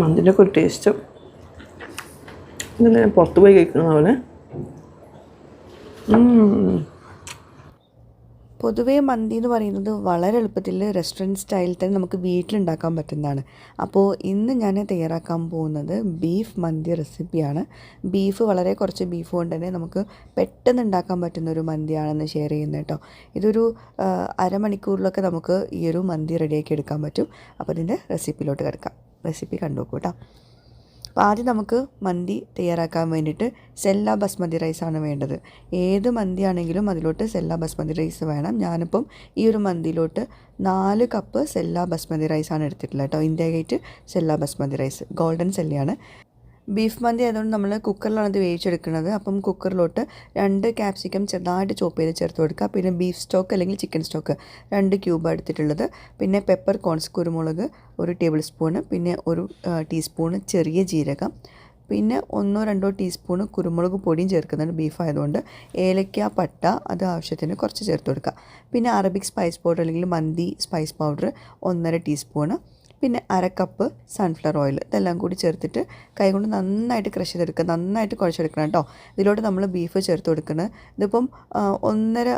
മന്തിന്റെ ഒക്കെ ഒരു ടേസ്റ്റ് ഇതെല്ലാം ഞാൻ പുറത്ത് പോയി കഴിക്കുന്ന പോലെ. പൊതുവേ മന്തി എന്ന് പറയുന്നത് വളരെ എളുപ്പത്തിൽ റെസ്റ്റോറന്റ് സ്റ്റൈലിൽ തന്നെ നമുക്ക് വീട്ടിലുണ്ടാക്കാൻ പറ്റുന്നതാണ്. അപ്പോൾ ഇന്ന് ഞാൻ തയ്യാറാക്കാൻ പോകുന്നത് ബീഫ് മന്തി റെസിപ്പിയാണ് ബീഫ് വളരെ കുറച്ച് ബീഫ് കൊണ്ട് തന്നെ നമുക്ക് പെട്ടെന്ന് ഉണ്ടാക്കാൻ പറ്റുന്ന ഒരു മന്തിയാണെന്ന് ഷെയർ ചെയ്യുന്നത് കേട്ടോ. ഇതൊരു അരമണിക്കൂറിലൊക്കെ നമുക്ക് ഈ ഒരു മന്തി റെഡിയാക്കി എടുക്കാൻ പറ്റും. അപ്പോൾ ഇതിന്റെ റെസിപ്പിയിലോട്ട് കിടക്കാം. റെസിപ്പി കണ്ടു കേട്ടോ അപ്പോൾ ആദ്യം നമുക്ക് മന്തി തയ്യാറാക്കാൻ വേണ്ടിയിട്ട് സെല്ല ബസ്മതി റൈസാണ് വേണ്ടത്. ഏത് മന്തി ആണെങ്കിലും അതിലോട്ട് സെല്ല ബസ്മതി റൈസ് വേണം. ഞാനിപ്പം ഈ ഒരു മന്തിയിലോട്ട് നാല് കപ്പ് സെല്ല ബസ്മതി റൈസാണ് എടുത്തിട്ടുള്ളത് കേട്ടോ India Gate sella basmati rice golden സെല്ലയാണ് beef മന്തി ആയതുകൊണ്ട് നമ്മൾ കുക്കറിലാണ് ഇത് വേവിച്ചെടുക്കുന്നത്. അപ്പം കുക്കറിലോട്ട് രണ്ട് ക്യാപ്സിക്കം ചെറുതായിട്ട് ചോപ്പ് ചെയ്ത് ചേർത്ത് കൊടുക്കുക. പിന്നെ ബീഫ് സ്റ്റോക്ക് അല്ലെങ്കിൽ ചിക്കൻ സ്റ്റോക്ക് രണ്ട് ക്യൂബ് എടുത്തിട്ടുള്ളത്. പിന്നെ പെപ്പർ കോൺസ് കുരുമുളക് ഒരു ടേബിൾ സ്പൂണ് പിന്നെ ഒരു ടീസ്പൂണ് ചെറിയ ജീരകം. പിന്നെ ഒന്നോ രണ്ടോ ടീസ്പൂണ് കുരുമുളക് പൊടിയും ചേർക്കുന്നുണ്ട് ബീഫ് ആയതുകൊണ്ട്. ഏലക്ക പട്ട അത് ആവശ്യത്തിന് കുറച്ച് ചേർത്ത് കൊടുക്കുക. പിന്നെ അറബിക് സ്പൈസ് പൗഡർ അല്ലെങ്കിൽ മന്തി സ്പൈസ് പൗഡർ ഒന്നര ടീസ്പൂണ് പിന്നെ അര കപ്പ് സൺഫ്ലവർ ഓയിൽ ഇതെല്ലാം കൂടി ചേർത്തിട്ട് കൈകൊണ്ട് നന്നായിട്ട് ക്രഷ് ചെയ്തെടുക്കുക. നന്നായിട്ട് കുഴച്ചെടുക്കണം കേട്ടോ. ഇതിലോട്ട് നമ്മൾ ബീഫ് ചേർത്ത് കൊടുക്കണം. ഇതിപ്പം ഒന്നര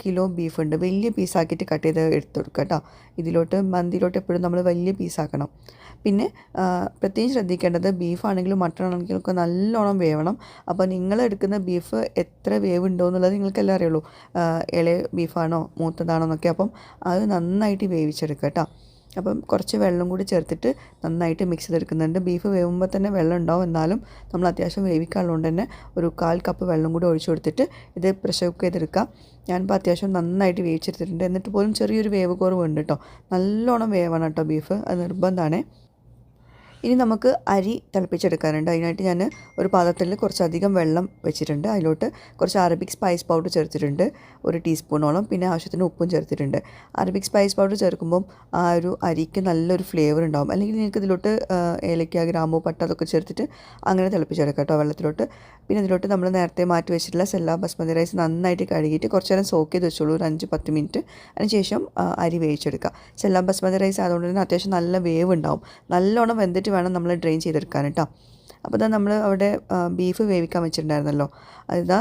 കിലോ ബീഫ് ഉണ്ട്. വലിയ പീസാക്കിയിട്ട് കട്ട് ചെയ്ത് എടുത്ത് കൊടുക്കുക കേട്ടോ. ഇതിലോട്ട് മന്തിയിലോട്ട് എപ്പോഴും നമ്മൾ വലിയ പീസാക്കണം പിന്നെ പ്രത്യേകിച്ച് പ്രത്യേകം ശ്രദ്ധിക്കേണ്ടത് ബീഫാണെങ്കിലും മട്ടൺ ആണെങ്കിലും ഒക്കെ നല്ലോണം വേവണം. അപ്പോൾ നിങ്ങൾ എടുക്കുന്ന ബീഫ് എത്ര വേവ് ഉണ്ടോ എന്നുള്ളത് നിങ്ങൾക്കെല്ലാം അറിയുള്ളൂ. ഇളയ ബീഫാണോ മൂത്തതാണോ എന്നൊക്കെ. അപ്പം അത് നന്നായിട്ട് വേവിച്ചെടുക്കുക കേട്ടോ. അപ്പം കുറച്ച് വെള്ളം കൂടി ചേർത്തിട്ട് നന്നായിട്ട് മിക്സ് ചെയ്തെടുക്കുന്നുണ്ട്. ബീഫ് വേവുമ്പോൾ തന്നെ വെള്ളം ഉണ്ടാവും. എന്നാലും നമ്മൾ അത്യാവശ്യം വേവിക്കാനുള്ളതുകൊണ്ട് തന്നെ ഒരു കാൽ കപ്പ് വെള്ളം കൂടി ഒഴിച്ചു കൊടുത്തിട്ട് ഇത് പ്രഷർ കുക്ക് ചെയ്തെടുക്കാം. ഞാനിപ്പോൾ അത്യാവശ്യം നന്നായിട്ട് വേവിച്ചെടുത്തിട്ടുണ്ട്. എന്നിട്ട് പോലും ചെറിയൊരു വേവ് കുറവുണ്ട് കേട്ടോ. നല്ലോണം വേവണം കേട്ടോ ബീഫ് അത് നിർബന്ധമാണ്. ഇനി നമുക്ക് അരി തിളപ്പിച്ചെടുക്കാനുണ്ട്. അതിനായിട്ട് ഞാൻ ഒരു പാത്രത്തിൽ കുറച്ചധികം വെള്ളം വെച്ചിട്ടുണ്ട്. അതിലോട്ട് കുറച്ച് അറബിക് സ്പൈസ് പൗഡർ ചേർത്തിട്ടുണ്ട്. ഒരു ടീസ്പൂണോളം. പിന്നെ ആവശ്യത്തിന് ഉപ്പും ചേർത്തിട്ടുണ്ട്. അറബിക് സ്പൈസ് പൗഡർ ചേർക്കുമ്പം ആ ഒരു അരിക്ക് നല്ലൊരു ഫ്ലേവർ ഉണ്ടാവും. അല്ലെങ്കിൽ നിങ്ങൾക്ക് ഇതിലോട്ട് ഏലക്ക ഗ്രാമ്പു പട്ട അതൊക്കെ ചേർത്തിട്ട് അങ്ങനെ തിളപ്പിച്ചെടുക്കാം കേട്ടോ വെള്ളത്തിലോട്ട്. പിന്നെ ഇതിലോട്ട് നമ്മൾ നേരത്തെ മാറ്റി വെച്ചിട്ടുള്ള സെല്ലാ ബസ്മതി റൈസ് നന്നായിട്ട് കഴുകിയിട്ട് കുറച്ച് നേരം സോക്ക് ചെയ്ത് വെച്ചോളൂ. ഒരു അഞ്ച് പത്ത് മിനിറ്റ്. അതിനുശേഷം അരി വേവിച്ചെടുക്കുക സെല്ലാ ബസ്മതി റൈസ് ആയതുകൊണ്ട് തന്നെ അത്യാവശ്യം നല്ല വേവ് ഉണ്ടാവും നല്ലോണം വെന്തിട്ട് വേണം നമ്മൾ ഡ്രെയിൻ ചെയ്തെടുക്കാൻ കേട്ടോ. അപ്പോൾ ഇതാ നമ്മൾ അവിടെ ബീഫ് വേവിക്കാൻ വെച്ചിട്ടുണ്ടായിരുന്നല്ലോ. അതിതാ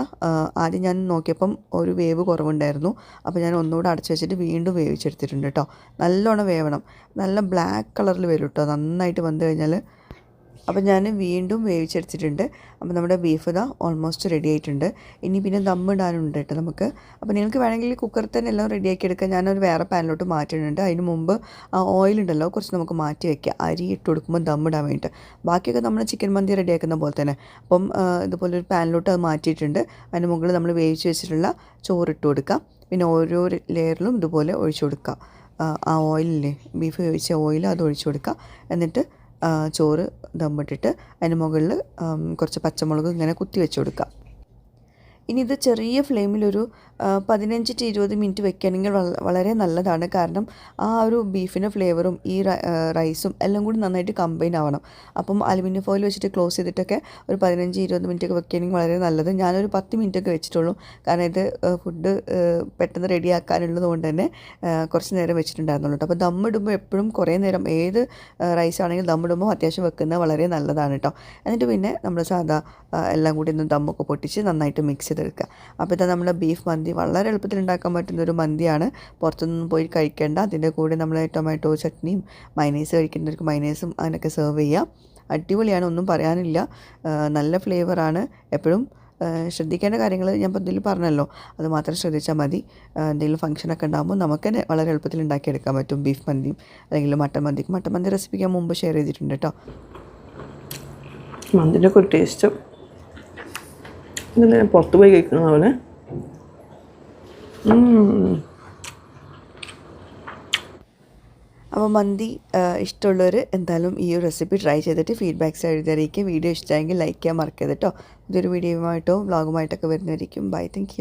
ആദ്യം ഞാൻ നോക്കിയപ്പം ഒരു വേവ് കുറവുണ്ടായിരുന്നു. അപ്പോൾ ഞാൻ ഒന്നുകൂടെ അടച്ചു വെച്ചിട്ട് വീണ്ടും വേവിച്ചെടുത്തിട്ടുണ്ട് കേട്ടോ. നല്ലോണം വേവണം. നല്ല ബ്ലാക്ക് കളറിൽ വരും കേട്ടോ. നന്നായിട്ട് വന്നു കഴിഞ്ഞാൽ അപ്പോൾ ഞാൻ വീണ്ടും വേവിച്ചെടുത്തിട്ടുണ്ട്. അപ്പോൾ നമ്മുടെ ബീഫ് ഇതാ ഓൾമോസ്റ്റ് റെഡി ആയിട്ടുണ്ട്. ഇനി പിന്നെ ദമ്മിടാനുണ്ട് കേട്ടോ നമുക്ക്. അപ്പോൾ നിങ്ങൾക്ക് വേണമെങ്കിൽ കുക്കറിൽ തന്നെ എല്ലാം റെഡിയാക്കി എടുക്കാം. ഞാനൊരു വേറെ പാനിലോട്ട് മാറ്റിയിട്ടുണ്ട്. അതിന് മുമ്പ് ആ ഓയിൽ ഉണ്ടല്ലോ കുറച്ച് നമുക്ക് മാറ്റി വയ്ക്കുക അരി ഇട്ട് കൊടുക്കുമ്പോൾ ദമ്മിടാൻ വേണ്ടിയിട്ട്. ബാക്കിയൊക്കെ നമ്മൾ ചിക്കൻ മന്തി റെഡിയാക്കുന്ന പോലെ തന്നെ. അപ്പം ഇതുപോലെ ഒരു പാനിലോട്ട് അത് മാറ്റിയിട്ടുണ്ട്. അതിന് മുകളിൽ നമ്മൾ വേവിച്ച് വെച്ചിട്ടുള്ള ചോറ് ഇട്ട് കൊടുക്കുക പിന്നെ ഓരോ ലെയറിലും ഇതുപോലെ ഒഴിച്ചു കൊടുക്കുക ആ, ഓയിലിൽ ബീഫ് വേവിച്ച ഓയിൽ അത് ഒഴിച്ചു കൊടുക്കുക എന്നിട്ട് ചോറ് ദമ്മിട്ടിട്ട് അതിന് മുകളിൽ കുറച്ച് പച്ചമുളക് ഇങ്ങനെ കുത്തി വെച്ച് കൊടുക്കുക. ഇനി ഇത് ചെറിയ ഫ്ലെയിമിലൊരു പതിനഞ്ച് ടു ഇരുപത് മിനിറ്റ് വെക്കുകയാണെങ്കിൽ വളരെ നല്ലതാണ്. കാരണം ആ ഒരു ബീഫിന്റെ ഫ്ലേവറും ഈ റൈസും എല്ലാം കൂടി നന്നായിട്ട് കമ്പൈൻ ആവണം. അപ്പം അലുമിനിയം ഫോയിൽ വെച്ചിട്ട് ക്ലോസ് ചെയ്തിട്ടൊക്കെ ഒരു പതിനഞ്ച് ഇരുപത് മിനിറ്റ് ഒക്കെ വെക്കുകയാണെങ്കിൽ വളരെ നല്ലത്. ഞാനൊരു പത്ത് മിനിറ്റ് ഒക്കെ വെച്ചിട്ടുള്ളൂ. കാരണം ഇത് ഫുഡ് പെട്ടെന്ന് റെഡിയാക്കാനുള്ളത് കൊണ്ട് തന്നെ കുറച്ച് നേരം വെച്ചിട്ടുണ്ടായിരുന്നുള്ളൂ അപ്പോൾ ദമ്മിടുമ്പോൾ എപ്പോഴും കുറേ നേരം ഏത് റൈസ് ആണെങ്കിലും ദമ്മിടുമ്പോൾ അത്യാവശ്യം വെക്കുന്നത് വളരെ നല്ലതാണ് കേട്ടോ. എന്നിട്ട് പിന്നെ നമ്മൾ സാധാ എല്ലാം കൂടി ഒന്ന് ദമ്മൊക്കെ പൊട്ടിച്ച് നന്നായിട്ട് മിക്സ് ചെയ്തെടുക്കുക. അപ്പോൾ ഇതാ നമ്മൾ ബീഫ് മന്തി വളരെ എളുപ്പത്തിൽ ഉണ്ടാക്കാൻ പറ്റുന്ന ഒരു മന്തിയാണ്. പുറത്തുനിന്ന് പോയി കഴിക്കേണ്ട. അതിന്റെ കൂടെ നമ്മൾ ടൊമാറ്റോ ചട്നിയും മൈനേസ് കഴിക്കുന്നവർക്ക് മൈനേസും അതിനൊക്കെ സെർവ് ചെയ്യാം. അടിപൊളിയാണ് ഒന്നും പറയാനില്ല. നല്ല ഫ്ലേവറാണ് എപ്പോഴും ശ്രദ്ധിക്കേണ്ട കാര്യങ്ങൾ ഞാൻ ഇപ്പോൾ ഇതിൽ പറഞ്ഞല്ലോ. അത് മാത്രം ശ്രദ്ധിച്ചാൽ മതി. എന്തെങ്കിലും ഫംഗ്ഷനൊക്കെ ഉണ്ടാകുമ്പോൾ നമുക്ക് തന്നെ വളരെ എളുപ്പത്തിൽ ഉണ്ടാക്കിയെടുക്കാൻ പറ്റും ബീഫ് മന്തിയും. അല്ലെങ്കിൽ മട്ടൻ മന്തിക്ക് മട്ടൻ മന്തി റെസിപ്പി ഞാൻ മുമ്പ് ഷെയർ ചെയ്തിട്ടുണ്ട് കേട്ടോ. മന്തിന്റെ ടേസ്റ്റ് ഇതെന്താ ഞാൻ പുറത്ത് പോയി കഴിക്കുന്ന പോലെ അപ്പോൾ മന്തി ഇഷ്ടമുള്ളവർ എന്തായാലും ഈ ഒരു റെസിപ്പി ട്രൈ ചെയ്തിട്ട് ഫീഡ്ബാക്ക്സ് എഴുതി അറിയിക്കുക. വീഡിയോ ഇഷ്ടമായെങ്കിൽ ലൈക്ക് ചെയ്യാൻ മറക്കരുത് കേട്ടോ ഇതൊരു വീഡിയോയുമായിട്ടോ വ്ളോഗുമായിട്ടൊക്കെ വരുന്നതായിരിക്കും. Bye thank